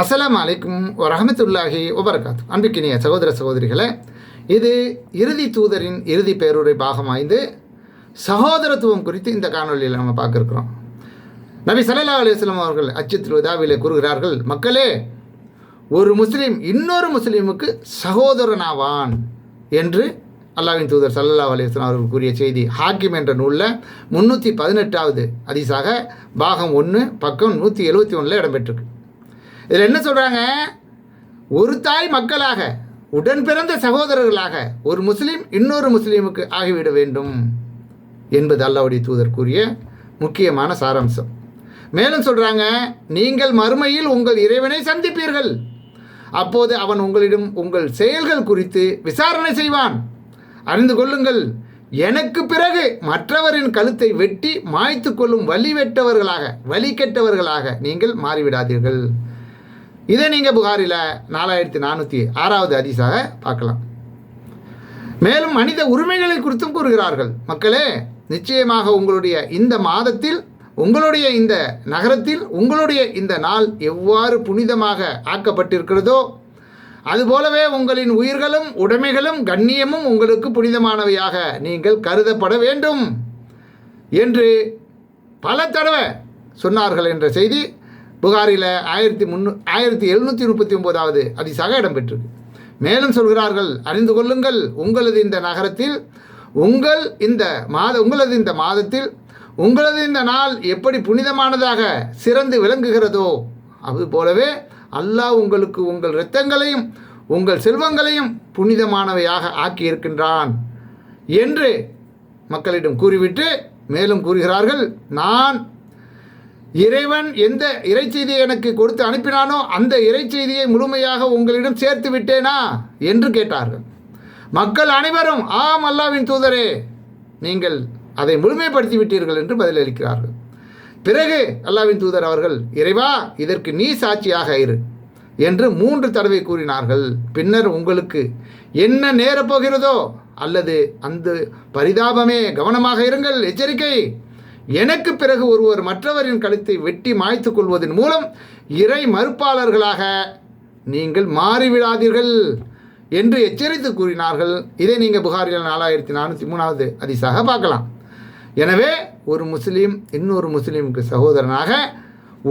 அஸ்ஸலாமு அலைக்கும் ரஹமத்துல்லாஹி ஒபர்காத் அன்பிக்கினிய சகோதர சகோதரிகளே இது இறுதி தூதரின் இறுதி பேருரை பாகமாய்ந்து சகோதரத்துவம் குறித்து இந்த காணொலியில் நம்ம பார்க்குறோம். நபி சல்லா அலுவலம் அவர்கள் அச்சத்தில் உதாவிலே கூறுகிறார்கள் மக்களே ஒரு முஸ்லீம் இன்னொரு முஸ்லீமுக்கு சகோதரனாவான் என்று அல்லாவின் தூதர் சல்லா அலைஹி அவர்கள் கூறிய செய்தி ஹாக்கிம் என்ற நூலில் முந்நூற்றி பதினெட்டாவது அதிசாக பாகம் ஒன்று பக்கம் நூற்றி எழுபத்தி ஒன்றில் இடம்பெற்றிருக்கு. இதில் என்ன சொல்கிறாங்க ஒரு தாய் மக்களாக உடன் பிறந்த சகோதரர்களாக ஒரு முஸ்லீம் இன்னொரு முஸ்லீமுக்கு ஆகிவிட வேண்டும் என்பது அல்லாவுடைய தூதர் கூறிய முக்கியமான சாராம்சம். மேலும் சொல்கிறாங்க நீங்கள் மறுமையில் உங்கள் இறைவனை சந்திப்பீர்கள். அப்போது அவன் உங்களிடம் உங்கள் செயல்கள் குறித்து விசாரணை செய்வான். அறிந்து கொள்ளுங்கள் எனக்கு பிறகு மற்றவரின் கழுத்தை வெட்டி மாய்த்து கொள்ளும் வழி வெட்டவர்களாக வழி கெட்டவர்களாக நீங்கள் மாறிவிடாதீர்கள். இதை நீங்கள் புகாரில் நாலாயிரத்தி நானூற்றி ஆறாவது அதிசாக பார்க்கலாம். மேலும் மனித உரிமைகளை குறித்தும் கூறுகிறார்கள். மக்களே நிச்சயமாக உங்களுடைய இந்த மாதத்தில் உங்களுடைய இந்த நகரத்தில் உங்களுடைய இந்த நாள் எவ்வாறு புனிதமாக ஆக்கப்பட்டிருக்கிறதோ அதுபோலவே உங்களின் உயிர்களும் உடைமைகளும் கண்ணியமும் உங்களுக்கு புனிதமானவையாக நீங்கள் கருதப்பட வேண்டும் என்று பல தடவை சொன்னார்கள் என்ற செய்தி புகாரில் ஆயிரத்தி முன்னூ ஆயிரத்தி எழுநூற்றி முப்பத்தி ஒம்போதாவது அதிசாக இடம்பெற்றிருக்கு மேலும் சொல்கிறார்கள் அறிந்து கொள்ளுங்கள் உங்களது இந்த நகரத்தில் உங்கள் இந்த மாத உங்களது இந்த மாதத்தில் உங்களது இந்த நாள் எப்படி புனிதமானதாக சிறந்து விளங்குகிறதோ அது போலவே அல்லாஹ் உங்களுக்கு உங்கள் இரத்தங்களையும் உங்கள் செல்வங்களையும் புனிதமானவையாக ஆக்கியிருக்கின்றான் என்று மக்களிடம் கூறிவிட்டு மேலும் கூறுகிறார்கள் நான் இறைவன் எந்த இறைச்செய்தியை எனக்கு கொடுத்து அனுப்பினானோ அந்த இறைச்செய்தியை முழுமையாக உங்களிடம் சேர்த்து விட்டேனா என்று கேட்டார்கள். மக்கள் அனைவரும் ஆம் அல்லாவின் தூதரே நீங்கள் அதை முழுமைப்படுத்தி விட்டீர்கள் என்று பதிலளிக்கிறார்கள். பிறகு அல்லாவின் தூதர் அவர்கள் இறைவா இதற்கு நீ சாட்சியாக இரு என்று மூன்று தடவை கூறினார்கள். பின்னர் உங்களுக்கு என்ன நேரப்போகிறதோ அல்லது அந்த பரிதாபமே கவனமாக இருங்கள். எச்சரிக்கை எனக்கு பிறகு ஒருவர் மற்றவரின் கழுத்தை வெட்டி மாய்த்து கொள்வதன் மூலம் இறை மறுப்பாளர்களாக நீங்கள் மாறிவிடாதீர்கள் என்று எச்சரித்து கூறினார்கள். இதை நீங்கள் புகாரில் நாலாயிரத்தி நானூற்றி மூணாவது அதிசாக பார்க்கலாம். எனவே ஒரு முஸ்லீம் இன்னொரு முஸ்லீமுக்கு சகோதரனாக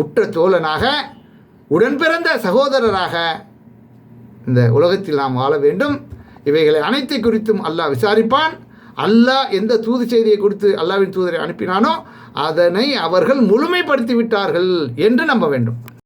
உற்ற தோழனாக உடன்பிறந்த சகோதரராக இந்த உலகத்தில் நாம் வாழ வேண்டும். இவைகளை அனைத்தை குறித்தும் அல்லாஹ் விசாரிப்பான். அல்லாஹ் எந்த தூது செய்தியை கொடுத்து அல்லாவின் தூதரை அனுப்பினானோ அதனை அவர்கள் முழுமைப்படுத்தி விட்டார்கள் என்று நம்ப வேண்டும்.